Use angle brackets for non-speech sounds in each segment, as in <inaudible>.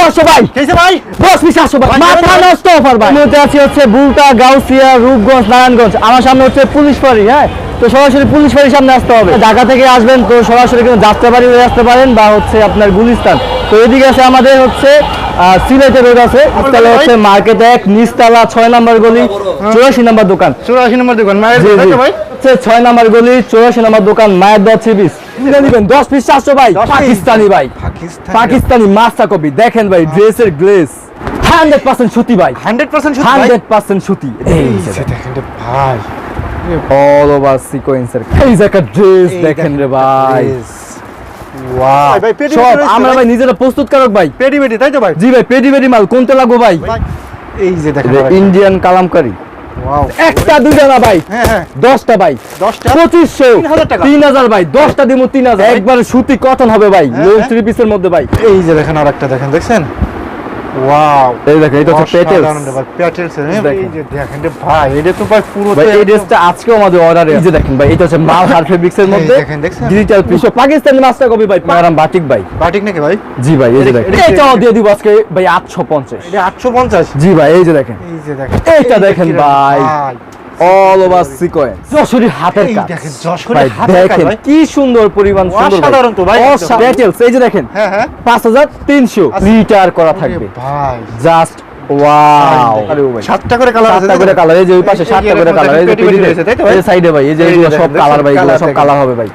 সাতশো ভাই। ভাই? দশ পিস সাতশো ভাই। ভাই, মাথা নষ্ট অফার ভাই। মধ্যে আছে হচ্ছে বুলতা গাউসিয়া রূপগঞ্জ নারায়ণগঞ্জ। আমার সামনে হচ্ছে পুলিশ ফাঁড়ি হ্যাঁ? তো সরাসরি পুলিশ ফাঁড়ির সামনে আসতে হবে। ঢাকা থেকে আসবেন তো সরাসরি কিন্তু যাত্রাবাড়ি হয়ে আসতে পারেন বা হচ্ছে আপনার গুলিস্তান। তো এদিকে আছে আমাদের হচ্ছে সিলেটে রোড আছে। তাহলে হচ্ছে মার্কেট এক নিচতলা ছয় নাম্বার গলি চুরাশি নাম্বার দোকান। চুরাশি নম্বর দোকান। হচ্ছে ছয় নাম্বার গলি চৌরাশি নাম্বার দোকান মায়ের দশ পিস নিবেন দশ পিস চারশো ভাই। 10 পাকিস্তানি ভাই। পাকিস্তান পাকিস্তানি মাস্টার কপি দেখেন ভাই ড্রেসের গ্লেস হান্ড্রেড পার্সেন্ট সুতি ভাই। হান্ড্রেড পার্সেন্ট হান্ড্রেড পার্সেন্ট সুতি। ভাই। অল ওভার সিকোয়েন্সের এই যে একটা ড্রেস দেখেন রে ভাই। ভাই সব আমরা ভাই নিজেরা প্রস্তুতকারক ভাই। পেটি পেটি তাই তো ভাই? জি ভাই পেডি পেডি মাল কোনটা লাগবো ভাই? ভাই, এই যে দেখেন ইন্ডিয়ান কালামকারি। একটা দুইটা না ভাই? হ্যাঁ হ্যাঁ। দশটা ভাই। দশটা? পঁচিশশো। 3000 টাকা। তিন হাজার ভাই দশটা দিব তিন হাজার একবার সুতি কটন হবে ভাই লোন হ্যাঁ। থ্রি পিসের মধ্যে ভাই। এই যে দেখেন আর একটা দেখেন দেখছেন? ওয়াও এই দেখেন এটা হচ্ছে পেটেলস। পেটেলস। এই যে দেখেন ভাই এটা তো ভাই পুরো ভাই এই ড্রেসটা আজকেও আমাদের অর্ডারে এই যে দেখেন ভাই এটা হচ্ছে <laughs> মাল হার ফেব্রিক্স এর মধ্যে। দেখেন, দেখছেন? Digital piece Pakistani master copy ভাই ম্যাডাম বাটিক ভাই। বাটিক নাকি ভাই? জি ভাই এই যে দেখেন। এটাও দিয়ে দিব আজকে ভাই 850 এটা আটশো পঞ্চাশ? জি ভাই এই যে দেখেন। এই যে দেখেন। এইটা দেখেন ভাই। অল ওভার সিকোয়েন্স যশোরি হাতের কাজ। দেখেন, যশোরি হাতের কাজ দেখেন কি সুন্দর পরিমাণ সুন্দর অসাধারণ তো ভাই ডিটেইলস এই যে দেখেন হ্যাঁ হ্যাঁ। 5300 আচ্ছা। লিটার করা আরে থাকবে ভাই। জাস্ট ওয়াও সাতটা করে কালার আছে সাতটা করে কালার এই যে ওই পাশে সাতটা করে কালার এই যে সাইডে ভাই? এই যে সব কালার ভাই কালার সব কালার হবে ভাই।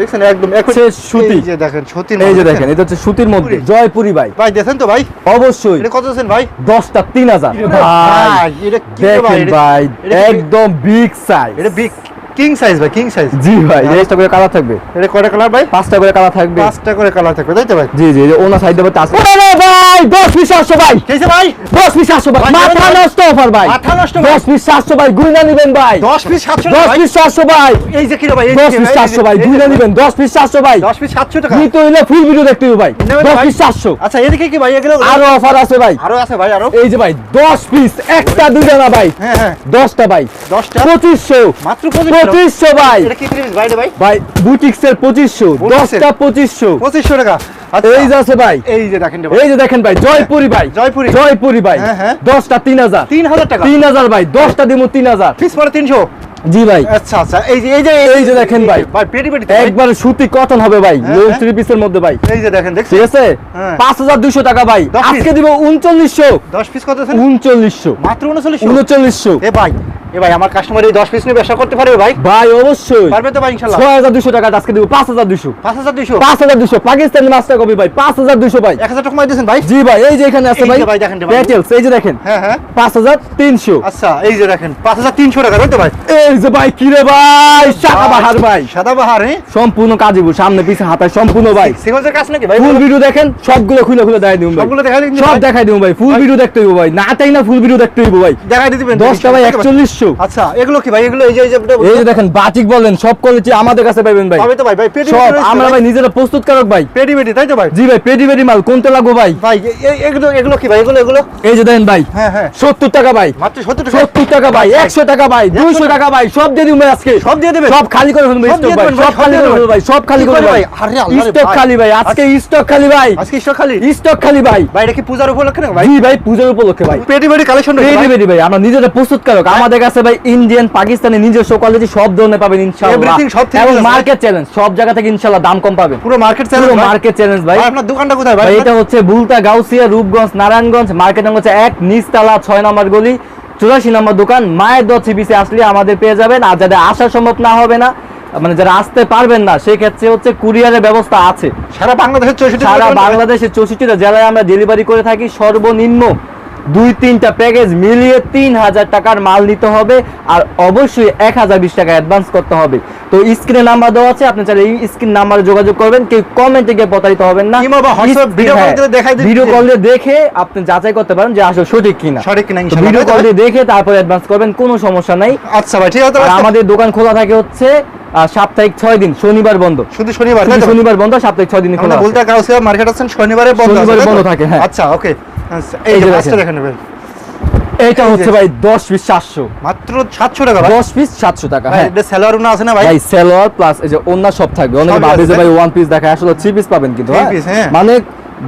দেখছেন একদম সুতি। এই যে দেখেন সুতির এই যে দেখেন এটা হচ্ছে সুতির মধ্যে। জয়পুরি ভাই। ভাই দেখেন তো ভাই। অবশ্যই। এটা কত আছেন ভাই? দশটা তিন হাজার। ভাই ভাই এটা কি ভাই ভাই একদম বিগ সাইজ এটা বিগ কিং সাইজ ভাই কিং সাইজ জি ভাই পাঁচটা করে কালার থাকবে। এটা কয়টা কালার ভাই? পাঁচটা করে কালার থাকবে। পাঁচটা করে কালার থাকবে তাই তো ভাই? জি জি এই যে ওনা সাইড দেবো টাচ ভাই দশ পিস সাতশো ভাই। কেছে ভাই? দশ পিস সাতশো ভাই ভাই, মাথা নষ্ট অফার ভাই। মাথা নষ্ট ভাই। দশ পিস সাতশো ভাই গুইনা নিবেন ভাই। 10 পিস 700 দশ ভাই। পিস সাতশো ভাই। এই যে কি রে ভাই এই যে দশ কি পিস ভাই? সাতশো ভাই এই যে- গুইনা নিবেন। দশ পিস সাতশো ভাই। 10 পিস 700 টাকা। নিতে হইলে ফুল ভিডিও দেখতে হবে ভাই। নেবেন দশ ভাই? পিস সাতশো। আচ্ছা এদিকে কি ভাই এগুলো আরও অফার আছে ভাই। আরও আছে ভাই আরও। এই যে ভাই দশ পিস একটা দুইটা না ভাই। হ্যাঁ হ্যাঁ। দশটা ভাই। 10টা পঁচিশশো। মাত্র 25 পঁচিশশো ভাই। ভাই। বুটিক্সের পঁচিশশো দশটা পঁচিশশো। 2500 টাকা। আচ্ছা। এই যে আছে ভাই। এই যে দেখেন এই যে দেখেন ভাই জয়পুরি ভাই। জয়পুরি। জয়পুরি ভাই। হ্যাঁ, হ্যাঁ। দশটা তিন হাজার। টাকা। তিন হাজার ভাই দশটা দিব তিন হাজার। পিস পরে 300 জি ভাই। আচ্ছা আচ্ছা। এই যে এই যে এই যে দেখেন ভাই। ভাই পেটি পেটি একবারে সুতি কটন হবে ভাই হ্যাঁ, লোন হ্যাঁ। থ্রি পিসের মধ্যে ভাই। এই যে দেখেন দেখছেন? ঠিক আছে? হ্যাঁ। পাঁচ হাজার দুশো টাকা ভাই। 10 piece। আজকে দিব উনচল্লিশশো। 10 পিস কত আছে? উনচল্লিশশো। মাত্র 3900 উনচল্লিশশো। এ ভাই এ ভাই আমার কাস্টমার এই 10 পিস নিয়ে ব্যবসা করতে পারবে ভাই? ভাই অবশ্যই। পারবে তো ভাই ইনশাআল্লাহ টাকা আজকে দিব পাঁচ হাজার দুশো 5200 পাঁচ হাজার দুশো পাকিস্তানি মাস্টার কপি ভাই পাঁচ হাজার দুশো ভাই। 1000 টাকা কমাই দিয়েছেন ভাই? জি ভাই এই যে এখানে আছে ভাই ভাই, দেখেন রে এই যে দেখেন। হ্যাঁ হ্যাঁ। পাঁচ হাজার তিনশো। আচ্ছা এই যে দেখেন 5300 টাকা তাই ভাই? এই যে ভাই কিরে ভাই সাদা ভাই। সাদা হ্যাঁ সম্পূর্ণ কাজিবু সামনে পিছে হাতায় সম্পূর্ণ ভাই। কাজ নাকি ভাই? ফুল ভিডিও দেখেন সবগুলো খুলে খুলে দেখাই দিব ভাই। সবগুলো দেখাই দিন সব দেখাই দিব ভাই ফুল। ভিডিও দেখতে হইব ভাই। না চাই না ফুল ভিডিও দেখতে হইব ভাই। দেখাই দিবেন দশটা ভাই একচল্লিশশো আচ্ছা এগুলো কি ভাই? এগুলো এই যে এই যে দেখেন বাটিক বলেন সব কোয়ালিটি আমাদের কাছে পাইবেন ভাই। তো ভাই ভাই সব আমরা ভাই। নিজেরা প্রস্তুতকারক ভাই। তাই তো ভাই? জি ভাই মাল কোনটা ভাই? ভাই এগুলো এগুলো কি ভাই? এগুলো এগুলো? এই যে দেখেন ভাই হ্যাঁ হ্যাঁ। সত্তর টাকা ভাই। মাত্র 70 টাকা। সত্তর টাকা ভাই একশো টাকা ভাই দুইশো টাকা। ভাই সব দিয়ে আজকে। সব দিয়ে দিবেন? সব খালি করে স্টক ভাই সব খালি করে ভাই সব খালি করে ভাই? আরে আল্লাহ স্টক খালি ভাই। আজকে স্টক খালি ভাই। আজকে স্টক খালি? স্টক খালি ভাই। ভাই এটা কি পূজার উপলক্ষে না ভাই? জি ভাই পূজার উপলক্ষে ভাই। পেটি কালেকশন ভাই। আমরা নিজেরা প্রস্তুতকারক আমাদের কাছে ভাই ইন্ডিয়ান পাকিস্তানি নিজস্ব কোয়ালিটি সব ধরনের পাবেন ইনশাআল্লাহ। এবং মার্কেট চ্যালেঞ্জ সব জায়গা থেকে ইনশাআল্লাহ দাম কম পাবেন। পুরো মার্কেট চ্যানেল পুরো মার্কেট চ্যালেঞ্জ ভাই। আপনার দোকানটা কোথায় ভাই? এটা হচ্ছে বুলতা গাউসিয়া রূপগঞ্জ নারায়ণগঞ্জ। মার্কেট হচ্ছে এক নিচতলা ছয় নম্বর গলি চুরাশি নম্বর দোকান। মায়ের দশ সিবিসি আসলে আমাদের পেয়ে যাবেন। আর যাদের আসা সম্ভব না হবে না মানে যারা আসতে পারবেন না সেই ক্ষেত্রে হচ্ছে কুরিয়ারের ব্যবস্থা আছে। সারা বাংলাদেশের 64 সারা বাংলাদেশের চৌষট্টিটা জেলায় আমরা ডেলিভারি করে থাকি সর্বনিম্ন। দুই তিনটা প্যাকেজ মিলিয়ে তিন হাজার টাকার মাল নিতে হবে আর অবশ্যই এক হাজার বিশ টাকা অ্যাডভান্স করতে হবে। তো স্ক্রিনে নাম্বার দেওয়া আছে আপনি চাইলে এই স্ক্রিন নাম্বারে যোগাযোগ করবেন কেউ কমেন্টে গিয়ে প্রতারিত হবেন না। ভিডিও কল দিয়ে দেখে আপনি যাচাই করতে পারেন যে আসলে সঠিক কিনা। সঠিক কিনা ভিডিও কল দিয়ে দেখে তারপর অ্যাডভান্স করবেন কোনো সমস্যা নাই। আচ্ছা ভাই ঠিক আছে আমাদের দোকান খোলা থাকে হচ্ছে সাপ্তাহিক ছয় দিন শনিবার বন্ধ। শুধু শনিবার? শনিবার বন্ধ সাপ্তাহিক ছয় দিন খোলা। বলতে কাউসিয়া মার্কেট আছেন শনিবারে বন্ধ শনিবারে বন্ধ থাকে, হ্যাঁ। আচ্ছা ওকে। আচ্ছা, এই এই যে যে মাছটা দেখেন। দেখেন ভাই। এইটা হচ্ছে ভাই দশ পিস সাতশো। মাত্র 700 টাকা ভাই। দশ পিস সাতশো টাকা ভাই হ্যাঁ। এটা আছে না ভাই? ভাই সেলোয়ার প্লাস এই যে সব থাকবে। অনেকে ভাবে যে ভাই ওয়ান পিস দেখায় আসলে পিস পাবেন কিন্তু হ্যাঁ? হ্যাঁ। মানে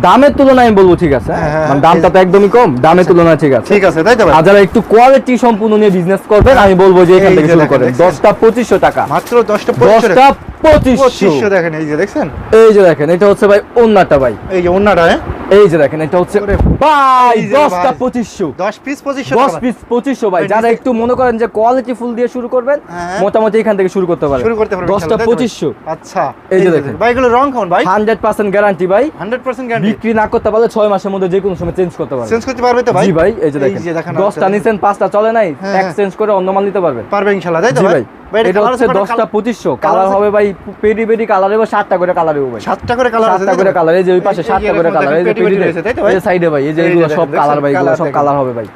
দামের তুলনায় আমি বলব ঠিক আছে। মানে দামটা তো একদমই কম দামের তুলনায় ঠিক আছে। ঠিক আছে তাই তো আর যারা একটু কোয়ালিটি সম্পূর্ণ নিয়ে বিজনেস করবেন আমি বলব যে এখান থেকে শুরু করেন? দশটা পঁচিশশো টাকা। মাত্র দশটা পঁচিশশো দশটা পঁচিশশো। দেখেন এই যে দেখছেন? এই যে দেখেন এটা হচ্ছে ভাই অন্যটা ভাই। এই যে হ্যাঁ? এই যে দেখেন এটা হচ্ছে ভাই এই যে দশটা ভাই। পঁচিশশো। দশ পিস পঁচিশশো দশ টাকা। পিস পঁচিশশো ভাই। ভাই, যারা একটু মনে করেন যে কোয়ালিটি ফুল দিয়ে শুরু করবেন হ্যাঁ। মোটামুটি এখান থেকে শুরু করতে পারেন শুরু করতে পারবেন দশটা ইনশাআল্লাহ, তাই তো? ভাই? পঁচিশশো। আচ্ছা। এই যে দেখেন। ভাই এগুলো রং কেমন ভাই? হান্ড্রেড পার্সেন্ট গ্যারান্টি ভাই। হান্ড্রেড পার্সেন্ট গ্যারান্টি বিক্রি না করতে পারলে ছয় মাসের মধ্যে যে কোনো সময় চেঞ্জ করতে পারবেন। চেঞ্জ করতে পারবে তো ভাই? জি ভাই এই যে দেখেন। নিছেন চলে নাই। হ্যাঁ। এক্সচেঞ্জ করে অন্য মাল নিতে পারবেন। পারবে ইনশাআল্লাহ তাই তো ভাই। এটা হচ্ছে দশটা পঁচিশশো। colour কালার হবে ভাই পেরি পেরি কালার হবে সাতটা করে কালার হবে ভাই। সাতটা করে কালার সাতটা করে ভাই? কালার এই যে ওই পাশে এই- এই সাতটা করে কালার এই যে পেটি পেটি পেটিতে রয়েছে, তাই তো ভাই? এই সাইডে ভাই এই যে এগুলো সব কালার ভাই এগুলো সব কালার হবে ভাই।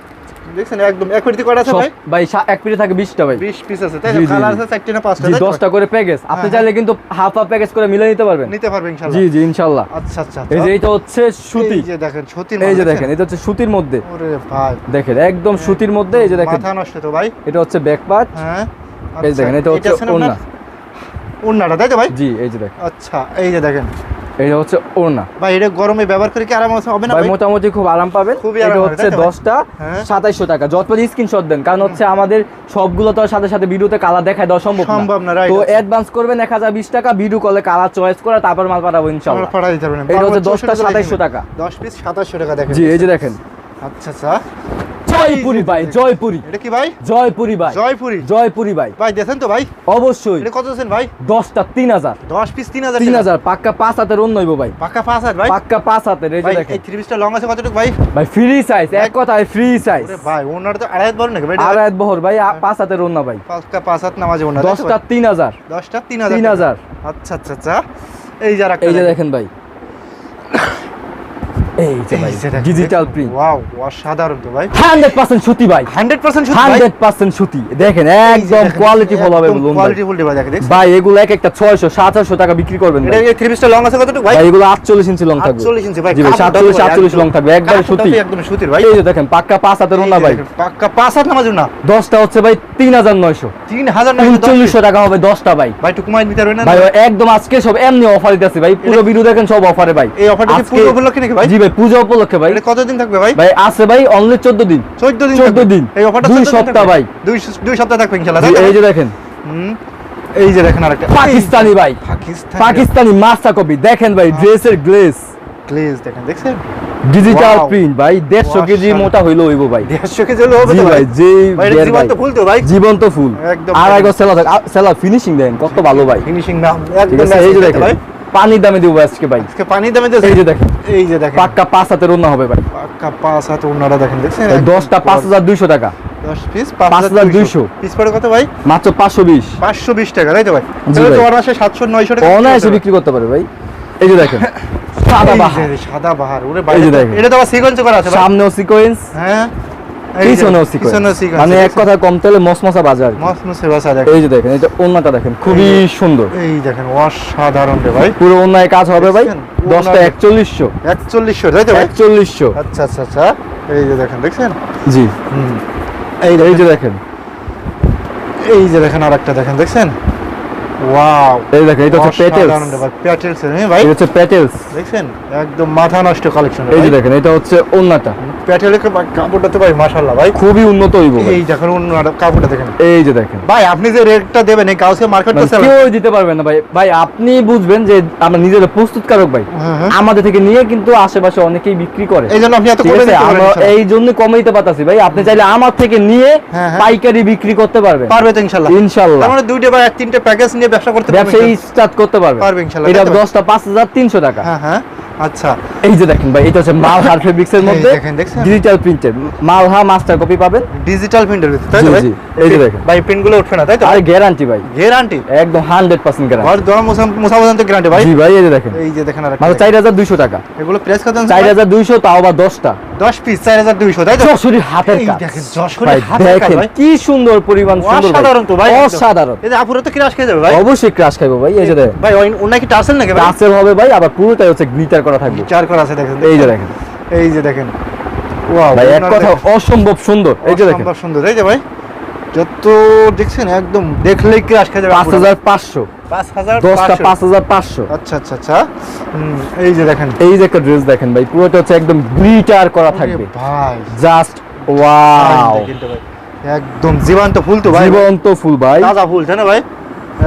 দেখছেন একদম এক পেটি কয়টা আছে ভাই? ভাই এক পিঠে থাকে বিশটা ভাই। 20 পিস আছে তাই জি, তো জি, কালার আছে চারটে না পাঁচটা জি তাই তো? দশটা করে প্যাকেজ আপনি হ্যাঁ, চাইলে কিন্তু হাফ হাফ প্যাকেজ করে মিলে নিতে পারবেন। নিতে ইনশাআল্লাহ। জি জি ইনশাল্লাহ আচ্ছা আচ্ছা এই যে আচ্ছা। এটা হচ্ছে সুতি। এই যে দেখেন সুতির এই যে দেখেন এটা হচ্ছে সুতির মধ্যে। ওরে ভাই। দেখেন একদম সুতির মধ্যে এই যে দেখেন। মাথা নষ্ট তো ভাই। এটা হচ্ছে ব্যাক পার্ট হ্যাঁ। এই দেখেন এটা হচ্ছে ওড়না। ওড়নাটা তাই তো ভাই? জি এই যে দেখেন। আচ্ছা এই যে দেখেন। এটা হচ্ছে ওড়না। ভাই এটা গরমে ব্যবহার করে কি আরাম হবে না ভাই মোটামুটি খুব আরাম পাবেন। এটা হচ্ছে? দশটা হ্যাঁ। সাতাইশশো টাকা। যতবার স্ক্রিনশট দেন কারণ হচ্ছে আমাদের সবগুলো তো সাথে সাথে ভিডিওতে কালার দেখায় দেওয়া সম্ভব সম্ভব না, তো অ্যাডভান্স করবেন এক হাজার বিশ টাকা ভিডিও কলে কালার চয়েস করে তারপর মাল পাঠাবো ইনশাল্লাহ এটা হচ্ছে দশটা সাতাইশশো টাকা। দশ পিস সাতাশশো টাকা দেখেন। জি এই যে দেখেন। আচ্ছা আচ্ছা। জয়পুরি ভাই জয়পুরি। এটা কি ভাই? জয়পুরি ভাই। জয়পুরি? জয়পুরি ভাই। ভাই দেখেন তো ভাই? অবশ্যই। এটা কত আছেন ভাই? দশটা তিন হাজার। দশ পিস তিন হাজার তিন হাজার। পাক্কা পাঁচ হাতের অন্য হইবো ভাই। পাক্কা পাঁচ হাজার ভাই? পাক্কা পাঁচ হাতের এই যে দেখেন। এই থ্রি পিসটা লং আছে কতটুকু ভাই? ভাই ফ্রি সাইজ এক কথায় ফ্রি সাইজ ওরে ভাই ওনার তো আড়াই হাত বড় নাকি ভাই? আর এক বহর ভাই পাঁচ হাতের অন্য ভাই। পাঁচটা পাঁচ হাত নামাজে ওনার দশটা তিন হাজার। দশটা তিন হাজার তিন টাকা। হাজার। আচ্ছা আচ্ছা আচ্ছা। এই যে এই যে দেখেন ভাই। এই যে ভাই ডিজিটাল প্রিন্ট ওয়াও অসাধারণ তো ভাই। হান্ড্রেড পার্সেন্ট সুতি ভাই। হান্ড্রেড পার্সেন্ট হান্ড্রেড পার্সেন্ট সুতি। দেখেন একদম কোয়ালিটি ভালো হবে বলুন কোয়ালিটি ফুল ভাই দেখেন ভাই এগুলো এক একটা ছয়শো সাতশো টাকা বিক্রি করবেন ভাই। এই থ্রি পিসটা লং আছে কতটুকু ভাই? ভাই এগুলো আটচল্লিশ ইঞ্চি লং থাকবে। 48 ইঞ্চি ভাই জি ভাই কাপড়টা সাতচল্লিশ তো ভাই আটচল্লিশ একদম- লং থাকবে একবারে সুতি। একদম সুতির ভাই। এই যে দেখেন পাক্কা পাঁচ হাতের ওনা ভাই। পাক্কা পাঁচ হাত নামাজ না? দশটা হচ্ছে ভাই তিন হাজার নয়শো। তিন হাজার নয়শো দশ পিস। উনচল্লিশশো টাকা হবে দশটা ভাই। ভাই পারবেন না? ভাই একদম আজকে সব এমনি অফার দিতেছি ভাই। পুরো ভিডিও দেখেন সব অফারে ভাই। এই অফারটা কি আজকে- পুজো উপলক্ষে নাকি ভাই? জি ভাই পূজা উপলক্ষে ভাই। এটা কতদিন থাকবে ভাই? ভাই আছে ভাই অনলি চোদ্দ দিন। চোদ্দ দিন 14 দিন। এই অফারটা সপ্তাহ ভাই। সপ্তাহ থাকবে ইনশাআল্লাহ এই যে দেখেন। হুম, এই যে দেখেন আরেকটা। পাকিস্তানি ভাই। পাকিস্তান। পাকিস্তানি মাস্টার কপি দেখেন ভাই ড্রেসের গ্লেজ দেখেন দেখছেন? ডিজিটাল প্রিন্ট ভাই দেড়শো Wow, কেজি মোটা হইল হইব ভাই। দেড়শো কেজি হলে হবে ভাই জীবন্ত ফুল তো ভাই। জীবন্ত ফুল। একদম আর ভাই। একবার সেলা সেলা ফিনিশিং দেন কত ভালো ভাই। ফিনিশিং না একদম এই যে দেখেন। ভাই। পানির দামে দিব আজকে ভাই। আজকে পানি দামে দিয়েছে এই যে দেখেন। এই যে দেখেন। পাক্কা পাঁচ হাতের অন্য হবে ভাই। পাক্কা পাঁচ হাত ওনারা দেখেন দেখছেন? দশটা পাঁচ হাজার দুইশো টাকা। দশ পিস পাঁচ হাজার দুইশো। পিস পড়ে কত ভাই? মাত্র পাঁচশো বিশ। পাঁচশো বিশ টাকা তাই তো ভাই? জি তাহলে তো ভাই। ওর মাসে সাতশো নয়শো টাকা অনায়াসে বিক্রি করতে পারে ভাই। এই যে দেখেন। <laughs> সাদা বাহার। সাদা বাহার ওরে ভাই। এটা তো আবার সিকোয়েন্স করা আছে সামনেও সিকোয়েন্স হ্যাঁ। পিছনেও সিকোয়েন্স মানে এক? কথা কম তেলে মসমসা বাজার মস্ত বাসা এই যে দেখেন এটা ওন্নাটা দেখেন খুবই সুন্দর। এই দেখেন অসাধারণ রে ভাই। পুরো অন্যায় কাজ হবে ভাই। দেখছেন? দশটা ওন্নায়- একচল্লিশশো। একচল্লিশশো তাই তো ভাই? একচল্লিশশো। আচ্ছা আচ্ছা আচ্ছা। এই যে দেখেন দেখছেন? জি। হুম। এই এই যে দেখেন। এই যে দেখেন আর একটা দেখেন দেখছেন? ওয়াও এই দেখেন এটা হচ্ছে পেটেলস প্যাটেলস হ্যাঁ ভাই? এটা হচ্ছে পেটেলস দেখছেন? একদম মাথা নষ্ট কালেকশন এই যে দেখেন এটা হচ্ছে ওন্নাটা। প্যাটেলের কাপড়টা তো ভাই মাশাআল্লাহ ভাই। খুবই উন্নত হইব এই দেখেন কাপড়টা দেখেন। এই যে দেখেন। ভাই আপনি যে রেটটা দেবেন এই মার্কেট তো মানে কেউ দিতে পারবে না ভাই। ভাই আপনি বুঝবেন যে আমরা নিজেরা প্রস্তুতকারক ভাই। হ্যাঁ, হ্যাঁ। আমাদের থেকে নিয়ে কিন্তু আশেপাশে অনেকেই বিক্রি করে। এই জন্য আপনি এত ঠিক কমে দিতে আমরা পারেন এই জন্য কমে দিতে পারতাছি ভাই। আপনি চাইলে আমার থেকে নিয়ে হ্যাঁ। পাইকারি বিক্রি করতে পারবেন। পারবে তো ইনশাআল্লাহ। ইনশাল্লাহ তার মানে দুইটা বা এক তিনটে প্যাকেজ নিয়ে ব্যবসা করতে ব্যবসা স্টার্ট করতে পারবে পারবে ইনশাআল্লাহ এটা তাই তো? দশটা পাঁচ হাজার তিনশো টাকা। হ্যাঁ হ্যাঁ। আচ্ছা এই যে দেখেন ভাই এটা হচ্ছে মালহার ফেব্রিক্স এর মধ্যে? ডিজিটাল প্রিন্টেড মালহা মাস্টার কপি পাবেন। ডিজিটাল প্রিন্টের ভিতরে তাই তো ভাই? এই যে দেখেন। ভাই প্রিন্টগুলো উঠবে না তাই তো? আর গ্যারান্টি ভাই। গ্যারান্টি একদম হান্ড্রেড পার্সেন্ট গ্যারান্টি মুসা মুসাবাদান তো গ্যারান্টি ভাই? জি ভাই এই যে দেখেন। এই যে দেখেন আর হাজার দুইশো টাকা। এগুলো প্রেস কত চার হাজার দুইশো তাও আবার দশটা। দশ পিস চার হাজার দুইশো তাই তো? যশোরী হাতের কাজ। দেখেন, যশোরী হাতের কাজ ভাই। কি সুন্দর পরিমাণ সুন্দর অসাধারণ তো ভাই অসাধারণ। এই যে আপুরা তো ক্রাশ খেয়ে যাবে ভাই। অবশ্যই ক্রাশ খাইবো ভাই এই যে দেখেন। ভাই ওই ওনা কি নাকি ভাই? টাচেল হবে ভাই আবার পুরোটাই হচ্ছে গ্লিটার করা থাকবে। চার করা আছে দেখেন এই যে দেখেন। এই যে দেখেন। ওয়াও ভাই এক কথা অসম্ভব সুন্দর। এই যে দেখেন। অসম্ভব সুন্দর। তাই তো ভাই যত দেখছেন একদম দেখলেই কি আজকে যাবে পাঁচ হাজার পাঁচশো। পাঁচ হাজার দশটা পাঁচ হাজার পাঁচশো। আচ্ছা আচ্ছা আচ্ছা। এই যে দেখেন। এই যে একটা ড্রেস দেখেন ভাই পুরোটা হচ্ছে একদম গ্লিটার করা থাকবে। ভাই। Just wow. একদম জীবন্ত ফুল তো ভাই। জীবন্ত ফুল ভাই। তাজা ফুল তাই না ভাই?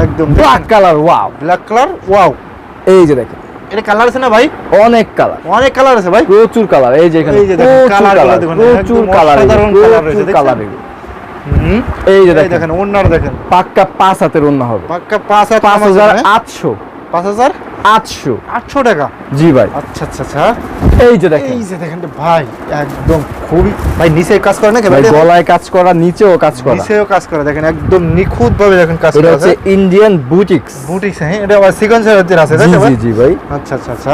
একদম black colour wow black colour wow এই যে দেখেন। এটা কালার আছে না ভাই? অনেক কালার অনেক কালার আছে ভাই। প্রচুর কালার এই যে এখানে এই যে দেখেন, প্রচুর কালার দেখুন, প্রচুর কালার? কালার এই যে দেখেন ওনার দেখেন। পাক্কা পাঁচ হাতের অন্য হবে। পাক্কা পাঁচ হাতে পাঁচ হাজার আটশো। পাঁচ হাজার? আটশো। আটশো টাকা? জি ভাই। আচ্ছা আচ্ছা আচ্ছা। এই যে দেখেন। এই যে দেখেন ভাই একদম খুবই ভাই নিচে কাজ করে নাকি? ভাই গলায় কাজ করা নিচেও কাজ করা। নিচেও কাজ করে। দেখেন একদম নিখুঁত ভাবে দেখেন কাজ করা হচ্ছে ইন্ডিয়ান বুটিক্স বুটিক্স হ্যাঁ এটা আবার সিকোয়েন্সের ভিতরে আছে তাই জি জি ভাই? আচ্ছা আচ্ছা আচ্ছা।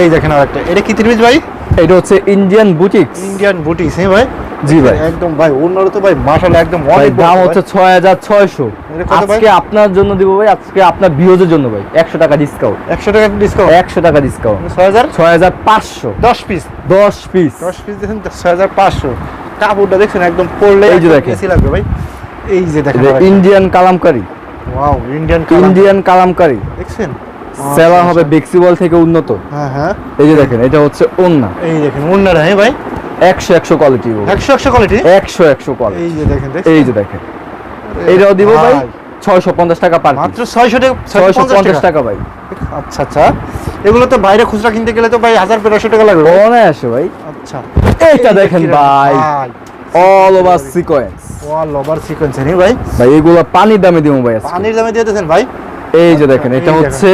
এই দেখেন আরেকটা। এটা কি ত্রিশ ভাই? এটা হচ্ছে ইন্ডিয়ান বুটিক্স ইন্ডিয়ান বুটিক্স হ্যাঁ ভাই। জি ভাই। একদম ভাই অন্যরা তো ভাই মাশাআল্লাহ একদম অনেক দাম হচ্ছে ছয় হাজার ছয়শো। এটা কত ভাই? আজকে আপনার জন্য দিব ভাই আজকে আপনার বিয়োজের জন্য ভাই একশো টাকা ডিসকাউন্ট একশো টাকা ডিসকাউন্ট একশো টাকা ডিসকাউন্ট ছয় হাজার ছয় হাজার পাঁচশো। দশ পিস দশ পিস দশ পিস দেখেন ছয় হাজার পাঁচশো। কাপড়টা দেখছেন একদম পরলে এই যে দেখেন। লাগবে ভাই। এই যে দেখেন Indian kalamkari. Wow Indian Indian kalamkari. দেখছেন? সেলা হবে বেক্সিবল থেকে উন্নত। হ্যাঁ হ্যাঁ। এই যে দেখেন এটা হচ্ছে ওন্না। এই দেখেন অন্যরা হ্যাঁ ভাই। একশো একশো কোয়ালিটি একশো একশো কোয়ালিটি একশো একশো কোয়ালিটি এই যে দেখেন এই যে দেখেন। এইটাও দিব ভাই ছয়শো পঞ্চাশ টাকা পার মাত্র ছয়শো টাকা ছয়শো পঞ্চাশ টাকা। ভাই। আচ্ছা আচ্ছা। এগুলো তো বাইরে খুচরা কিনতে গেলে তো ভাই হাজার তেরোশো টাকা লাগবে ভাই। আচ্ছা। এইটা দেখেন ভাই। All over sequence wall over sequence নেই ভাই। ভাই এগুলো পানির দামে দিব ভাই। পানির দামে দিয়ে দিয়েছেন ভাই? এই যে দেখেন এটা হচ্ছে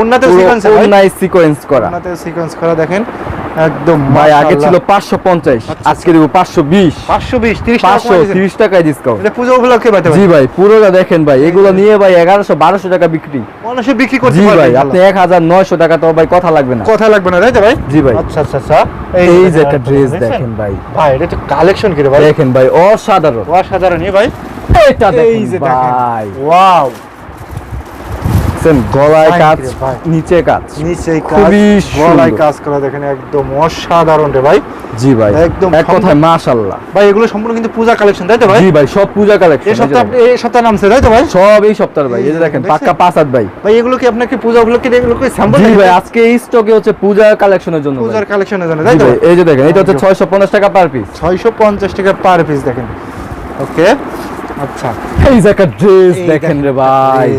উন্নত সিকোয়েন্স ভাই। অন্যায় সিকোয়েন্স করা। উন্নত সিকোয়েন্স করা দেখেন। একদম ভাই আগে ছিল পাঁচশো পঞ্চাশ আচ্ছা, আজকে দিব পাঁচশো বিশ। পাঁচশো বিশ তিরিশ পাঁচশো তিরিশ টাকায় ডিসকাউন্ট এটা পুজো উপলক্ষে পাইতে জি ভাই ভাই পুরোটা দেখেন ভাই এগুলো নিয়ে ভাই এগারোশো বারোশো টাকা বিক্রি। মানুষে বিক্রি করতে জি পারবে ভাই আপনি এক হাজার নয়শো টাকা তো ভাই কথা লাগবে না। কথা লাগবে না তাই তো ভাই? জি ভাই। আচ্ছা আচ্ছা আচ্ছা। এই যে একটা ড্রেস দেখেন। ভাই। ভাই এটা তো কালেকশন কি রে ভাই? দেখেন ভাই অসাধারণ। অসাধারণ ভাই। এটা দেখেন ভাই। ওয়াও দেখছেন গলায় কাজ নিচে কাজ। নিচে কাজ খুবই গলায় কাজ করা দেখেন একদম অসাধারণ রে ভাই। জি ভাই একদম এক কথায় মাশাল্লাহ ভাই এগুলো সম্পূর্ণ কিন্তু পূজা কালেকশন তাই তো ভাই? জি ভাই সব পূজা কালেকশন এই সপ্তাহ এই সপ্তাহ নামছে তাই তো ভাই? সব এই সপ্তাহ ভাই এই যে দেখেন? পাক্কা পাঁচ হাত ভাই। ভাই এগুলো কি আপনাকে পূজা উপলক্ষে এগুলো কি স্যাম্পল জি ভাই আজকে এই স্টকে হচ্ছে পূজা কালেকশনের জন্য। পূজার কালেকশনের জন্য তাই তো? ভাই, এই যে দেখেন এটা হচ্ছে একদম। ছয়শো পঞ্চাশ টাকা পার পিস ছয়শো পঞ্চাশ টাকা পার পিস দেখেন। ওকে আচ্ছা। এই যে একটা ড্রেস দেখেন রে ভাই।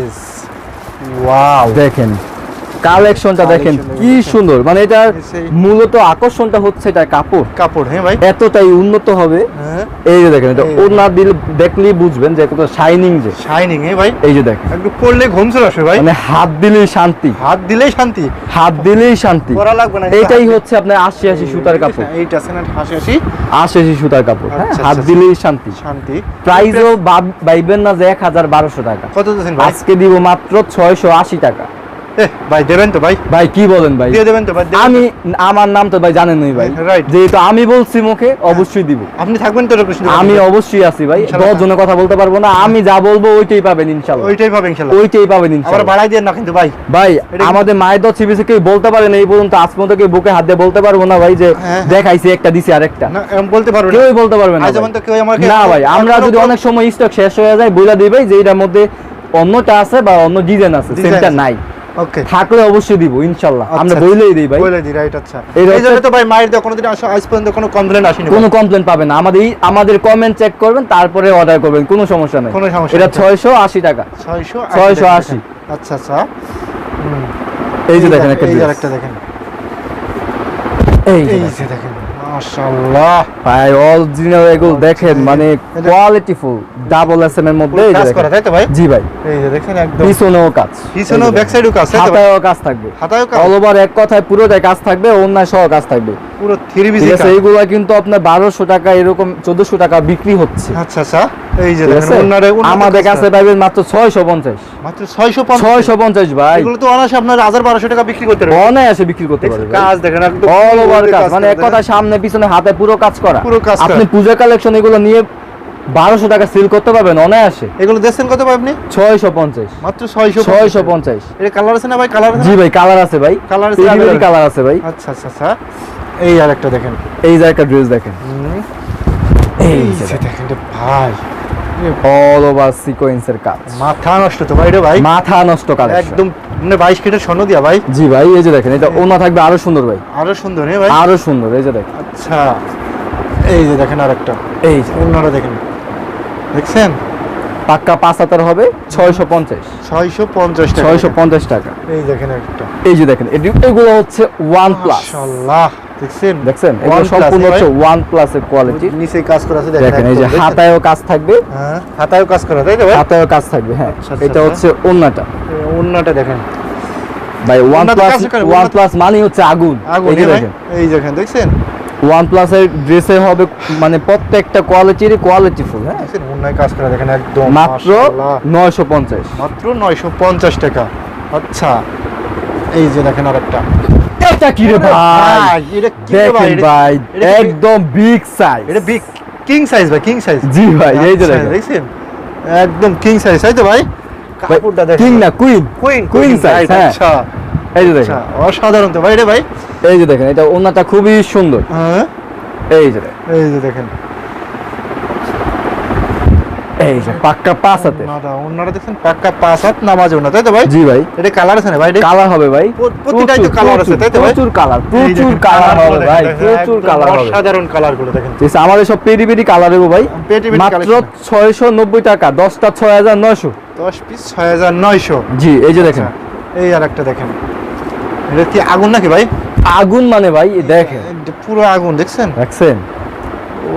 ওয়াও দেখেন কালেকশনটা দেখেন কি সুন্দর। মানে এটা সেই- মূলত আকর্ষণটা হচ্ছে এটা কাপড়। কাপড় হ্যাঁ ভাই। এতটাই উন্নত হবে। হ্যাঁ। এই যে দেখেন এটা ওনা দিল দেখলেই বুঝবেন যে কত শাইনিং যে। শাইনিং হ্যাঁ ভাই। এই যে দেখেন। একটু পড়লে ঘুম চলে আসবে ভাই। মানে হাত দিলেই শান্তি। হাত দিলেই শান্তি। হাত দিলেই শান্তি। করা লাগবে না এইটাই হচ্ছে আপনার আশি আশি সুতার কাপড়। এইটা আছে না হাসি হাসি আশি আশি সুতার কাপড় হ্যাঁ আচ্ছা, হাত আচ্ছা, দিলেই শান্তি। শান্তি। প্রাইসও ভাইবেন না যে এক হাজার বারোশো টাকা। কত আজকে দিব মাত্র ছয়শো আশি টাকা। ভাই দেবেন তো ভাই? ভাই কি বলেন ভাই? দিয়ে দেবেন তো ভাই আমি আমার নাম তো ভাই জানেনই ভাই। যেহেতু আমি বলছি মুখে অবশ্যই দিব। আপনি থাকবেন তো কৃষ্ণ আমি অবশ্যই আছি ভাই। দশ জনের কথা বলতে পারব না। আমি যা বলব ওইটাই পাবেন ইনশাল্লাহ ওইটাই পাবেন ইনশাআল্লাহ। ওইটাই পাবেন ইনশাল্লাহ বাড়াই দিয়ে না কিন্তু ভাই। ভাই আমাদের মায়ের দশ সিবিসি কেউ বলতে পারেন এই পর্যন্ত আজ পর্যন্ত কেউ বুকে হাত দিয়ে বলতে পারব না ভাই যে হ্যাঁ। দেখাইছি একটা দিছি আরেকটা। না বলতে পারবেন না। কেউই বলতে পারবে না কেউ না ভাই আমরা যদি অনেক সময় স্টক শেষ হয়ে যায় বইলা দিই ভাই যে এটার মধ্যে অন্যটা আছে বা অন্য ডিজাইন আছে সেটা। নাই। ওকে থাকলে অবশ্যই দিব ইনশাল্লাহ। আমরা আচ্ছা। বইলেই দিই ভাই। বলে দি রাইট আচ্ছা। এই জন্য তো ভাই মায়ের দেওয়া কোনোদিন আসা আজ পর্যন্ত কোনো কমপ্লেন আসেনি কোনো কমপ্লেন পাবেন না। আমাদের আমাদের কমেন্ট চেক করবেন তারপরে অর্ডার করবেন কোনো সমস্যা নেই। কোনো সমস্যা এটা নেই। ছয়শো আশি টাকা। ছয়শো ছয়শো আশি। আচ্ছা আচ্ছা। এই যে দেখেন একটা দেখেন। এই যে দেখেন। মাশাআল্লাহ। ভাই অরিজিনাল এগুলো দেখেন মানে quality full double S M এর মধ্যে কাজ করা তাই তো ভাই? জি ভাই। এই যে দেখেন একদম। পিছনেও কাজ। পিছনেও ব্যাক। সাইডও কাজ হাতায়ও কাজ থাকবে। হাতায়ও কাজ। অল ওভার এক কথায় পুরোটাই কাজ থাকবে অন্যায় সহ কাজ থাকবে। পুরো থ্রি পিসি আছে এইগুলা কিন্তু আপনার বারোশো টাকা এরকম চোদ্দশো টাকা বিক্রি হচ্ছে। আচ্ছা আচ্ছা। এই যে দেখেন আছে? ওনারে আমাদের কাছে পাইবেন মাত্র ছয়শো পঞ্চাশ। মাত্র 650 ছয়শো পঞ্চাশ ভাই। এগুলো তো অনায়াসে আপনার 1200 টাকা বিক্রি করতে পারবেন। অনায়াসে বিক্রি করতে পারবে দেখছেন? কাজ দেখেন একদম অল ওভার কাজ। মানে এক কথা সামনে পিছনে হাতে পুরো কাজ করা। পুরো কাজ। আপনি পূজা কালেকশন এগুলো নিয়ে বারোশো টাকা সেল করতে পারবেন অনায়াসে? এগুলো দেখছেন কত ভাই আপনি? ছয়শো পঞ্চাশ। মাত্র 600 ছয়শো পঞ্চাশ। এটা কালার আছে না ভাই? কালার জি ভাই কালার আছে ভাই। কালার আছে কালার আছে ভাই। আচ্ছা আচ্ছা আচ্ছা। এই আরেকটা দেখেন। এই যে একটা ড্রেস দেখেন। এই। দেখেন। ভাই। অল ওভার সিকোয়েন্সের কাজ। মাথা নষ্ট তো ভাই রে ভাই। মাথা নষ্ট কাজ একদম মানে বাইশ কেটের স্বর্ণ দিয়া ভাই। জি ভাই এই যে দেখেন এটা ওনা থাকবে আরও সুন্দর ভাই। আরও সুন্দর হ্যাঁ ভাই? আরও সুন্দর এই যে দেখেন। আচ্ছা এই যে দেখেন আর একটা এই অন্যরা দেখেন। দেখছেন? পাক্কা পাঁচ হাজার হবে ছয়শো পঞ্চাশ। ছয়শো পঞ্চাশ ছয়শো পঞ্চাশ টাকা। এই দেখেন একটা এই যে দেখেন এটি- এগুলো হচ্ছে ওয়ান প্লাস মাশাআল্লাহ দেখছেন? দেখছেন? এগুলো সম্পূর্ণ? হচ্ছে ওয়ান প্লাসের কোয়ালিটি নিচে কাজ করা আছে দেখেন এই যে হাতায়ও কাজ থাকবে। হ্যাঁ হাতায়ও কাজ করা তাই তো হাতায়ও কাজ থাকবে হ্যাঁ। আচ্ছা, আচ্ছা, এটা আচ্ছা। হচ্ছে ওন্নাটা। অন্যটা দেখেন। ভাই ওয়ান প্লাস ওয়ান প্লাস মানে হচ্ছে আগুন। এই যে দেখেন। এই দেখেন দেখছেন? ওয়ান প্লাসের ড্রেসে হবে মানে প্রত্যেকটা কোয়ালিটিরই কোয়ালিটি ফুল হ্যাঁ অন্যায় কাজ করা দেখেন একদম মাত্র। নয়শো পঞ্চাশ। মাত্র নয়শো পঞ্চাশ টাকা। আচ্ছা এই যে দেখেন আর একটা এটা কি রে ভাই? এটা দেখেন ভাই? একদম বিগ সাইজ এটা বিগ কিং সাইজ ভাই কিং সাইজ জি ভাই এই যে দেখেন। একদম কিং সাইজ তাই তো ভাই? কাপড়টা দেখেন। কিং না কুইন কুইন কুইন সাইজ হ্যাঁ। আচ্ছা। এই যে আচ্ছা দেখেন অসাধারণ তো ভাই রে ভাই? এই যে দেখেন এটা ওনাটা খুবই সুন্দর। হ্যাঁ। এই যে দেখেন। এই যে দেখেন। এই যে পাক্কা পাঁচ হাতে ওনারা দেখছেন পাক্কা পাঁচ হাত নামাজ ওনা তাই তো ভাই? জি ভাই। এটা কালার আছে না ভাই? এটা কালার হবে ভাই। প্রতিটাই তো colour আছে, তাই তো ভাই? প্রচুর কালার প্রচুর কালার হবে ভাই প্রচুর কালার হবে। অসাধারণ কালারগুলো দেখেন। ঠিক আমাদের সব পেরি পেরি কালার দেবো ভাই। মাত্র collection। ছয়শো নব্বই টাকা দশটা ছয় হাজার নয়শো। দশ পিস ছয় হাজার নয়শো। জি এই যে দেখেন। এই আর একটা দেখেন। এটা কি আগুন নাকি ভাই? আগুন মানে ভাই দেখেন। পুরো আগুন দেখছেন? দেখছেন? ও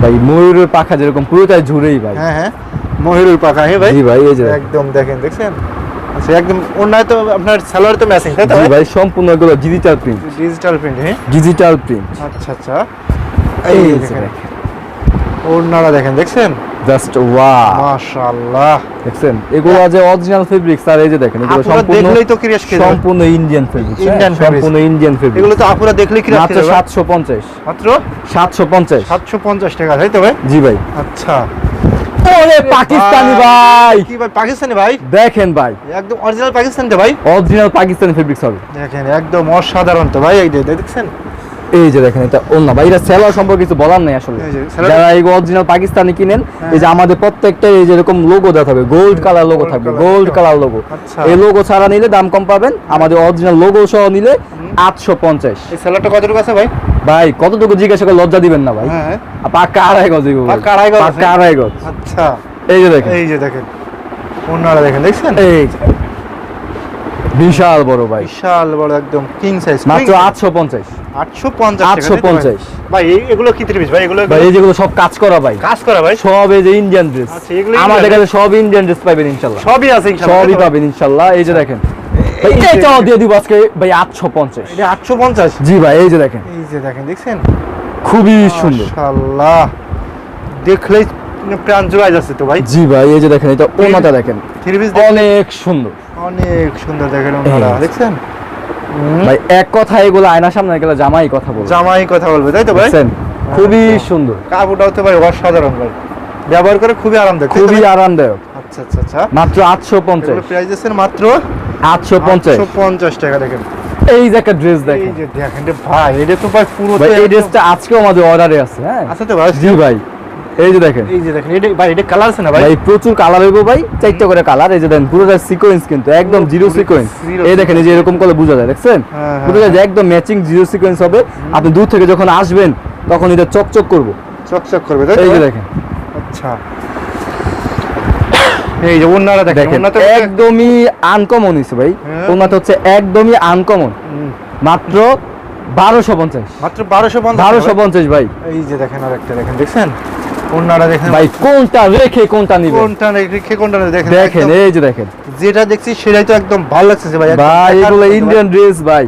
ভাই ময়ূরের পাখা যেরকম পুরোটাই ঝুরেই ভাই। হ্যাঁ হ্যাঁ। ময়ূরের পাখা হ্যাঁ ভাই? জি ভাই এই যে। একদম দেখেন দেখছেন? আচ্ছা একদম অন্যায় তো আপনার সালোয়ার তো ম্যাচিং তাই তো জি ভাই? সম্পূর্ণ এগুলো ডিজিটাল প্রিন্ট ডিজিটাল প্রিন্ট হ্যাঁ ডিজিটাল প্রিন্ট আচ্ছা আচ্ছা। এই দেখেন। দেখেন দেখেন দেখছেন? জাস্ট ওয়া মাশাআল্লাহ। দেখছেন? এগুলো যে অরিজিনাল ফেব্রিক স্যার এই যে দেখেন এগুলো সম্পূর্ণ দেখলেই তো ক্রিয়াস খেয়ে সম্পূর্ণ ইন্ডিয়ান ফেব্রিক fabrics। সম্পূর্ণ ইন্ডিয়ান ফেব্রিক এগুলো তো আপুরা দেখলেই ক্রিয়াস মাত্র খেয়ে যাবে। সাতশো পঞ্চাশ। মাত্র? সাতশো পঞ্চাশ। সাতশো পঞ্চাশ টাকা তাই তো ভাই? জি ভাই। আচ্ছা। ওরে পাকিস্তানি ভাই। কি ভাই পাকিস্তানি ভাই? দেখেন ভাই। একদম অরিজিনাল পাকিস্তানি ভাই। অরিজিনাল পাকিস্তানি ফেব্রিক্স হবে। দেখেন একদম অসাধারণ তো ভাই এই যে দেখছেন? এই যে দেখেন এটা অন্য ভাই এটা সেলার সম্পর্কে কিছু বলার নেই আসলে। যারা এই অরিজিনাল পাকিস্তানি কিনেন এই যে আমাদের প্রত্যেকটা এই যে এরকম লোগো দেওয়া থাকবে গোল্ড কালার লোগো থাকবে গোল্ড কালার লোগো আচ্ছা। এই লোগো ছাড়া নিলে দাম কম পাবেন আমাদের অরিজিনাল লোগো সহ নিলে আটশো পঞ্চাশ। এই স্যালাডটা কতটুকু আছে ভাই? ভাই কতটুকু জিজ্ঞাসা করে লজ্জা দিবেন না ভাই। হ্যাঁ। আর পাক্কা আড়াই গজ। পাক্কা আড়াই গজ? পাক্কা আড়াই গজ। আচ্ছা। এই যে দেখেন। এই যে দেখেন। অন্যরা দেখেন দেখছেন? এই বিশাল বড় ভাই। বিশাল বড় একদম কিং সাইজ মাত্র আটশো পঞ্চাশ। 850 ভাই? এগুলো কি ভাই এগুলো ভাই যেগুলো সব কাজ করা ভাই। কাজ করা ভাই? সব এই যে ইন্ডিয়ান ড্রেস আচ্ছা, আমাদের কাছে সব ইন্ডিয়ান ড্রেস পাবেন ইনশাল্লাহ। সবই আছে ইনশাআল্লাহ, সবই ভাই? পাবেন ইনশাল্লাহ। এই যে দেখেন। ভাই এই যে- এটাও দিয়ে দিব আজকে ভাই আটশো পঞ্চাশ। এটা আটশো পঞ্চাশ? জি ভাই এই যে দেখেন। এই যে দেখেন দেখছেন? খুবই সুন্দর। মাশাআল্লাহ দেখলেই প্রাণ জোড়ায় যাচ্ছে তো ভাই। জি ভাই এই যে দেখেন এটা ওনাটা দেখেন। অনেক সুন্দর। অনেক সুন্দর দেখেন। দেখছেন? ভাই এক কথা এগুলো আয়নার সামনে গেলে জামাই কথা বলবে। জামাই কথা বলবে তাই তো ভাই? খুবই সুন্দর। কাপড়টা হতে ভাই অসাধারণ ভাই। ব্যবহার করে খুবই আরামদায়ক খুবই আরামদায়ক। আচ্ছা আচ্ছা আচ্ছা। মাত্র আটশো পঞ্চাশ। এগুলো প্রাইস দিচ্ছেন মাত্র? আটশো পঞ্চাশ। আটশো পঞ্চাশ টাকা দেখেন। এই যে একটা ড্রেস দেখেন। এই যে দেখেন ভাই এটা তো ভাই পুরো এই ড্রেসটা আজকেও আমাদের অর্ডারে আছে হ্যাঁ? আচ্ছা তো ভাই জি ভাই। এই যে দেখেন। এই যে দেখেন এটা ভাই এটা কালার আছে না ভাই? ভাই প্রচুর কালার হইব ভাই চারটা করে কালার এই যে দেখেন পুরোটা সিকোয়েন্স কিন্তু একদম জিরো সিকোয়েন্স এই দেখেন এই যে এরকম করে বোঝা যায় দেখছেন? হ্যাঁ, হ্যাঁ, পুরোটা যে একদম ম্যাচিং জিরো সিকোয়েন্স হবে আপনি দূর থেকে যখন আসবেন তখন এটা চকচক করব। চকচক করবে তাই এই যে দেখেন। আচ্ছা। এই যে ওনারা দেখেন একদমই আনকমন হয়েছে ভাই। হ্যাঁ। ওনাটা হচ্ছে একদমই আনকমন মাত্র বারোশো পঞ্চাশ। মাত্র বারোশো পঞ্চাশ বারোশো পঞ্চাশ ভাই। এই যে দেখেন আর একটা দেখেন দেখছেন? দেখেন ভাই কোনটা রেখে কোনটা নিবেন? কোনটা রেখে কোনটা দেখেন দেখেন এই যে দেখেন। যেটা দেখছি সেটাই তো একদম ভালো লাগছে ভাই ভাই এগুলো ইন্ডিয়ান ড্রেস ভাই।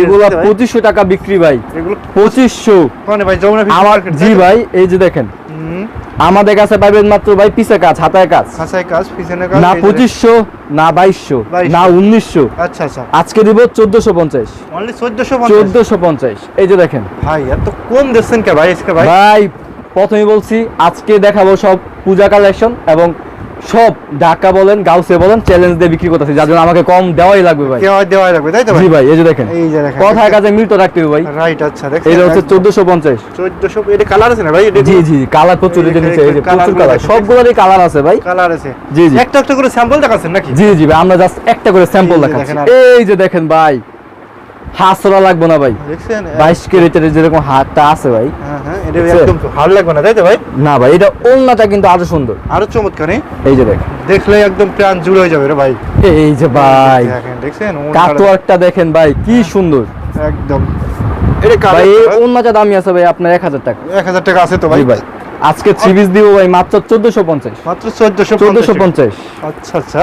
এগুলো তাই তো ভাই? পঁচিশশো টাকা বিক্রি ভাই। এগুলো পঁচিশশো। কোনে ভাই যমুনা আমার জি ভাই এই যে দেখেন। আমাদের কাছে পাবেন মাত্র ভাই পিছে কাজ হাতায় কাজ। কাজ পিছনে কাজ না পঁচিশশো না বাইশশো 2200 না উনিশশো। দেখেন। আচ্ছা আচ্ছা। আজকে দিব চোদ্দশো পঞ্চাশ। অনলি চোদ্দশো পঞ্চাশ? এই যে দেখেন। ভাই এত কম দিচ্ছেন কে ভাই আজকে ভাই? ভাই প্রথমে বলছি আজকে দেখাবো সব পূজা কালেকশন এবং সব ঢাকা বলেন গাউসে বলেন চ্যালেঞ্জ দিয়ে বিক্রি করতেছি। যার জন্য আমাকে কম দেওয়াই লাগবে ভাই। দেওয়াই দেওয়া লাগবে তাই তো জি ভাই ভাই এই যে দেখেন। এই যে দেখেন। কথায় কাজে মিল তো রাখতে হবে ভাই। রাইট আচ্ছা দেখছেন? এটা হচ্ছে চোদ্দশো পঞ্চাশ। চোদ্দশো এটা কালার আছে না ভাই? এটা জি জি কালার প্রচুর যে নিচে এই যে প্রচুর কালার দেখেন। সবগুলোরই কালার আছে ভাই। কালার আছে। জি, জি। একটা একটা করে স্যাম্পল দেখাচ্ছেন নাকি? জি জি ভাই আমরা জাস্ট একটা করে স্যাম্পল দেখাচ্ছি। এই যে দেখেন ভাই হাসরা লাগবে না ভাই। দেখছেন? বাইশ ক্যারেটের যেরকম হাতটা আছে ভাই হ্যাঁ হ্যাঁ। এটা একদম ভালো লাগবে না তাই তো ভাই? না ভাই এটা ওন্নাটা কিন্তু আরও সুন্দর। আরও চমৎকার? এই? যে দেখেন। দেখলে একদম প্রাণ জুড়ে হয়ে যাবে রে ভাই। এই যে ভাই। দেখেন কাটওয়ার্কটা দেখেন ভাই কি সুন্দর। একদম। এটা ভাই ওন্নাটা দামি আছে ভাই আপনার এক হাজার টাকা। এক হাজার টাকা আছে তো ভাই? ভাই। আজকে পিস দিব ভাই মাত্র চোদ্দশো পঞ্চাশ। মাত্র চোদ্দশো চোদ্দশো পঞ্চাশ। আচ্ছা আচ্ছা।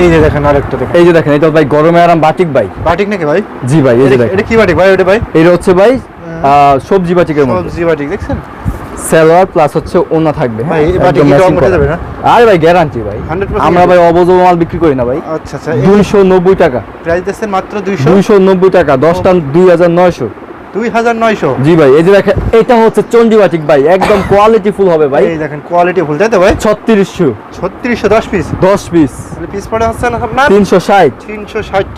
এই যে দেখেন আরেকটা দেখেন। এই যে দেখেন এটা ভাই গরমে আরাম বাটিক ভাই। বাটিক নাকি ভাই? জি ভাই এই যে দেখেন। এটা কি বাটিক ভাই ওটা ভাই? এটা হচ্ছে ভাই সবজি বাটিকের মধ্যে। সবজি বাটিক দেখছেন? সালোয়ার প্লাস হচ্ছে ওনা থাকবে ভাই, একদম বাটিক কি রং। যাবে না? আরে ভাই গ্যারান্টি ভাই। 100% আমরা ভাই অবজ মাল বিক্রি করি না ভাই। আচ্ছা আচ্ছা দুইশো নব্বই টাকা। প্রাইস দিচ্ছেন মাত্র দুইশো। দুইশো নব্বই টাকা দশটা দুই হাজার নয়শো দুই হাজার নয়শো। জি ভাই এই যে দেখেন এটা হচ্ছে চন্ডিবাটিক ভাই একদম কোয়ালিটি ফুল হবে ভাই। এই দেখেন কোয়ালিটি ফুল তাই তো ভাই? ছত্রিশশো। ছত্রিশশো দশ পিস দশ পিস পিস পড়ে হচ্ছে আপনার?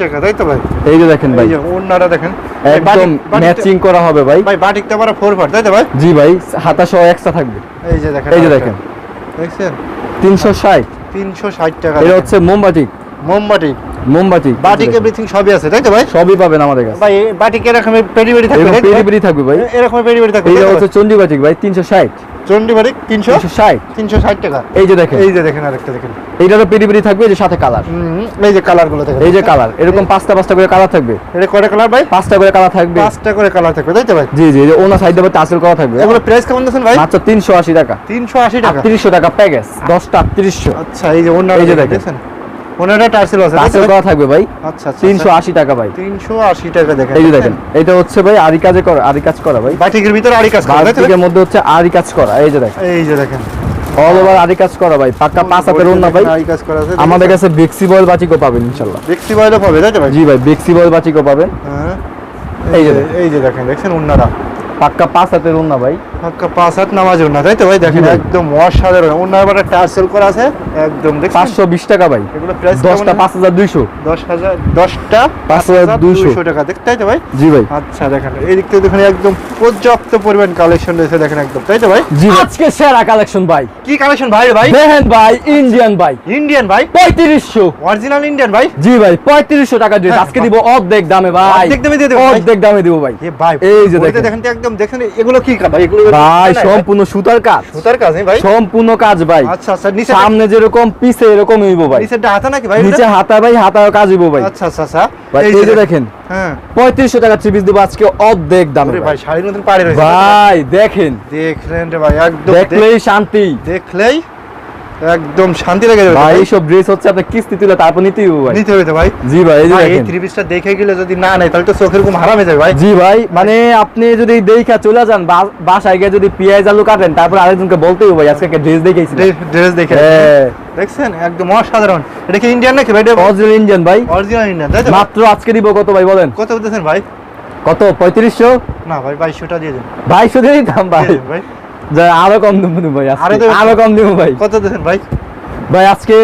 টাকা তাই তো ভাই? এই যে দেখেন ভাই। দেখেন। একদম ম্যাচিং করা হবে ভাই। ভাই বাটিকটা ফোর তাই তো ভাই? জি ভাই হাতা সহ এক্সট্রা থাকবে। এই যে দেখেন এই যে দেখেন। দেখছেন? তিনশো ষাট। তিনশো ষাট টাকা এটা হচ্ছে মোমবাটিক মোমবাটি মোমবাটিক বাটিক এভরিথিং সবই আছে তাই তো ভাই? সবই পাবেন আমাদের কাছে। ভাই বাটিক এরকম পেরি বেরি থাকবে? পেরি পেরি থাকবে ভাই। এরকম পেরি বেরি থাকবে তো? হচ্ছে চন্ডি বাটিক ভাই তিনশো ষাট। ভাই? চন্ডি বাটিক তিনশো? তিনশো ষাট। তিনশো ষাট টাকা। এই যে দেখেন। এই যে দেখেন আরেকটা দেখেন। এইটারও পেরি পেরি থাকবে যে সাথে কালার। এই যে কালারগুলো দেখেন। এই যে কালার এরকম পাঁচটা পাঁচটা করে কালার থাকবে। এটা কয়টা কালার ভাই? পাঁচটা করে কালার থাকবে। পাঁচটা করে কালার থাকবে তাই তো ভাই? জি জি যে ওনা সাইডে টাসেল করা থাকবে। এগুলো প্রাইস কেমন দিচ্ছেন ভাই? মাত্র তিনশো আশি টাকা। তিনশো আশি টাকা? আটত্রিশশো টাকা প্যাকেজ দশটা আটত্রিশশো। আচ্ছা এই যে ওনারা এই যে দেখেন ওনারা টার্সেল আছে তো? করা থাকবে ভাই। আচ্ছা আচ্ছা তিনশো আশি টাকা ভাই। তিনশো আশি টাকা দেখেন। এই যে দেখেন এটা হচ্ছে ভাই আরি কাজে করা আরি কাজ করা ভাই। বাটিকের ভিতরে আড়ি কাজ করা বাটিকের মধ্যে হচ্ছে আরি কাজ করা এই যে দেখেন। এই যে দেখেন। অল ওভার আরি কাজ করা ভাই পাক্কা পাঁচ হাতের অন্য ভাই। আড়ি কাজ করা আছে আমাদের কাছে বেক্সি বয়েল বাটিকও পাবেন ইনশাল্লাহ। ব্যক্তি বয়লে পাবে তাই তো ভাই? জি ভাই বেক্সি বয়েল বাটিকও পাবেন হ্যাঁ। এই যে এই যে দেখেন। দেখছেন ওনারা পাক্কা পাঁচ হাতের অন্য ভাই। পাক্কা পাঁচ হাত নামাজ না তাই তো ভাই? দেখেন একদম অসাধারণ। ওনার আবার টার্সেল করা আছে একদম টাকা ভাই। এগুলো প্রাইস দশটা পাঁচ হাজার দুইশো। দশ হাজার দশটা পাঁচ হাজার দুইশো। টাকা দেখতে তাই তো ভাই? জি ভাই। আচ্ছা দেখেন এই দিক থেকে দেখেন একদম পর্যাপ্ত পরিমাণ কালেকশন রয়েছে দেখেন একদম তাই তো ভাই? জি আজকে সেরা কালেকশন ভাই। কি কালেকশন ভাই ভাই? দেখেন ভাই ইন্ডিয়ান ভাই। ইন্ডিয়ান ভাই? পঁয়ত্রিশশো। অরিজিনাল ইন্ডিয়ান ভাই? জি ভাই পঁয়ত্রিশশো টাকা ড্রেস হ্যাঁ, আজকে দিব অর্ধেক দামে ভাই। অর্ধেক দামে দিয়ে দেবো ভাই? অর্ধেক দামে দিব ভাই। এ ভাই এই যে দেখেন। দেখেন একদম দেখেন এগুলো কি ভাই এগুলো ভাই সম্পূর্ণ সুতার কাজ। সুতার কাজ ভাই? সম্পূর্ণ কাজ ভাই। আচ্ছা আচ্ছা নিচে সামনে যেরকম পিছে এরকম হইব ভাই। নিচেটা হাতা নাকি ভাই? নিচে হাতা ভাই হাতাও কাজ হইব ভাই। আচ্ছা আচ্ছা আচ্ছা। ভাই এই যে দেখেন হ্যাঁ। পঁয়ত্রিশশো টাকা থ্রি পিস দেবো আজকে অর্ধেক দামে ভাই। ভাই শাড়ির মতন পাড়ে রয়েছে। ভাই দেখেন। দেখলেন রে ভাই একদম দেখলেই শান্তি। দেখলেই একদম শান্তি লেগে যাবে ভাই এইসব ড্রেস হচ্ছে আপনার কিস্তি তুলে তারপর নিতেই হবে ভাই। নিতে হবে তো ভাই। জি ভাই এই যে এই থ্রি পিসটা দেখে গেলে যদি না নেয় তাহলে তো চোখের ঘুম হারাম হয়ে যাবে ভাই। জি ভাই মানে আপনি যদি দেখা চলে যান বাসায় গিয়ে যদি পেঁয়াজ আলু কাটেন তারপর আরেকজনকে বলতেই হবে ভাই আজকে একটা ড্রেস দেখেছি ড্রেস দেখে। হ্যাঁ। দেখছেন? একদম অসাধারণ। এটা কি ইন্ডিয়ান নাকি ভাই? এটা অরিজিনাল ইন্ডিয়ান ভাই। অরিজিনাল ইন্ডিয়ান তাই তো মাত্র আজকে দিব কত ভাই বলেন? কত বলতেছেন ভাই? কত? পঁয়ত্রিশশো? না ভাই বাইশশোটা দিয়ে দিন। বাইশশো দিয়ে দিতাম ভাই। ভাই। যা আরও কম দেবো ভাই আরও কম দেবো ভাই। কত দিয়েছেন ভাই? ভাই আজকে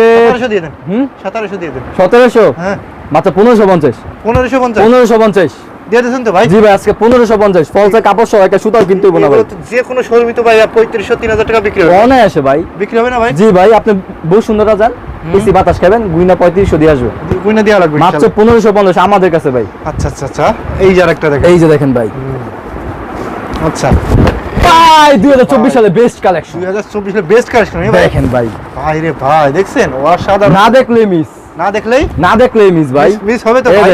দিয়ে দেন। হুম? সতেরোশো দিয়ে দেন। সতেরোশো? হ্যাঁ। মাত্র পনেরোশো পঞ্চাশ। পনেরোশো পঞ্চাশ? পনেরোশো পঞ্চাশ। দিয়ে দিয়েছেন তো ভাই। জি ভাই আজকে পনেরোশো পঞ্চাশ। ফলসে কাপড় সহ একটা সুতাও কিনতে হইব না ভাই। এগুলো তো যে কোনো শোরুমই তো ভাই পঁয়ত্রিশশো তিন হাজার টাকা বিক্রি হবে। ভাই। বিক্রি হবে না ভাই? জি ভাই আপনি বহু যান। বাতাস খাবেন গুইনা পঁয়ত্রিশশো দিয়ে আসবে। গুইনা দেওয়া লাগবে মাত্র ইনশাল্লাহ। পনেরোশো পঞ্চাশ আমাদের কাছে ভাই। আচ্ছা আচ্ছা আচ্ছা। এই যে আরেকটা দেখেন। এই যে দেখেন ভাই। আচ্ছা। ভাই দুই হাজার চব্বিশ সালে বেস্ট কালেকশন দুই হাজার চব্বিশের বেস্ট কালেকশন দেখেন ভাই। ভাই রে ভাই দেখছেন? অসাধারণ। না দেখলে মিস না দেখলেই? না দেখলে মিস ভাই। মিস হবে তো ভাই?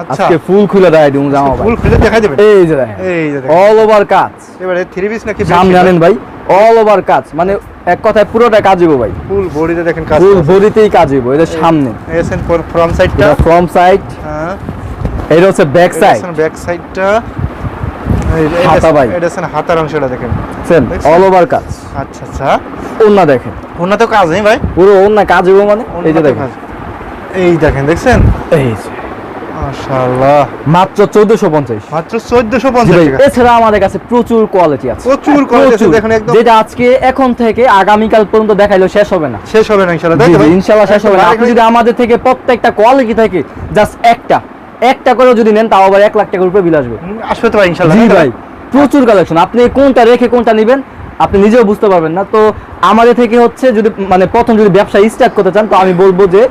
আচ্ছা। আজকে ফুল খুলে দেয় দিন জামা ভাই। ফুল খুলে দেখাই দেবেন? এই যে দেখেন। এই যে দেখেন। অল ওভার কাজ এবারে থ্রি পিস নাকি সামনে আনেন ভাই? অল ওভার কাজ মানে এক কথায় পুরোটা কাজ হইব ভাই। ফুল বডিতে দেখেন কাজ ফুল বডিতেই কাজ হইব এটা সামনে। এসেন ফ্রম সাইডটা ফ্রন্ট সাইড হ্যাঁ। এটা হচ্ছে ব্যাক সাইড ব্যাক সাইডটা হাতা ভাই। এটা হাতার অংশটা দেখেন। সেন অল ওভার কাজ। আচ্ছা আচ্ছা। ওন্না দেখেন। ওনা তো কাজ নেই ভাই? পুরো ওন্না কাজ হইব মানে? এই যে দেখেন। এই দেখেন দেখছেন? এই যে। মাশাআল্লাহ। মাত্র চোদ্দশো পঞ্চাশ। মাত্র 1450 এছাড়া আমাদের কাছে প্রচুর কোয়ালিটি আছে। প্রচুর দেখেন একদম। যেটা আজকে এখন থেকে আগামীকাল পর্যন্ত দেখাইলেও শেষ হবে না। শেষ হবে না ইনশাআল্লাহ। শেষ হবে না। আপনি যদি আমাদের থেকে প্রত্যেকটা কোয়ালিটি থাকে জাস্ট একটা। একটা করেও যদি নেন তাও আবার এক লাখ টাকার উপরে বিল আসবে। আসবে তো ভাই ইনশাআল্লাহ জি ভাই প্রচুর কালেকশন আপনি কোনটা রেখে কোনটা নেবেন আপনি নিজেও বুঝতে পারবেন না। তো আমাদের থেকে হচ্ছে যদি মানে প্রথম যদি ব্যবসা স্টার্ট করতে চান তো আমি বলব যে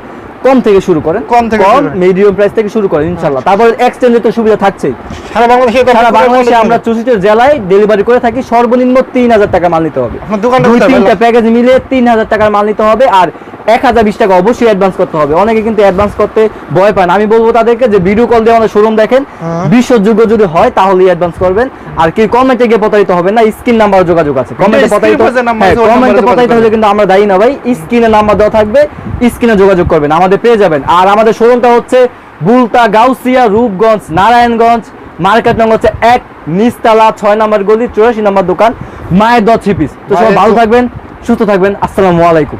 কম থেকে শুরু করেন। কম থেকে করেন। মিডিয়াম প্রাইস থেকে শুরু করেন ইনশাল্লাহ। তারপর এক্সচেঞ্জের তো সুবিধা থাকছেই। সারা বাংলাদেশে সারা বাংলাদেশে আমরা আছে। চৌষট্টি জেলায় ডেলিভারি করে থাকি সর্বনিম্ন তিন হাজার টাকা মাল নিতে হবে। আপনার দোকানটা দুই তিনটা প্যাকেজ মিলে তিন হাজার টাকার মাল নিতে হবে আর এক হাজার বিশ টাকা অবশ্যই অ্যাডভান্স করতে হবে। অনেকে কিন্তু অ্যাডভান্স করতে ভয় পান আমি বলব তাদেরকে যে ভিডিও কল দিয়ে আমাদের শোরুম দেখেন। হ্যাঁ। বিশ্বাসযোগ্য যদি হয় তাহলেই অ্যাডভান্স করবেন। আর কি কমেন্টে গিয়ে প্রতারিত হবে না। স্ক্রিন নাম্বার যোগাযোগ আছে। কমেন্টে প্রতারিত হ্যাঁ কমেন্টে প্রতারিত হলে কিন্তু আমরা দায়ী না ভাই। স্ক্রিনে নাম্বার দেওয়া থাকবে। স্ক্রিনে যোগাযোগ করবেন। আমাদের পেয়ে যাবেন। আর আমাদের শোরুমটা হচ্ছে বুলতা গাউসিয়া রূপগঞ্জ নারায়ণগঞ্জ মার্কেট নম্বর হচ্ছে এক নিচতলা ছয় নম্বর গলি চুরাশি নম্বর দোকান মায়ের দশ থ্রি পিস তো সবাই ভালো থাকবেন সুস্থ থাকবেন। আসসালামু আলাইকুম।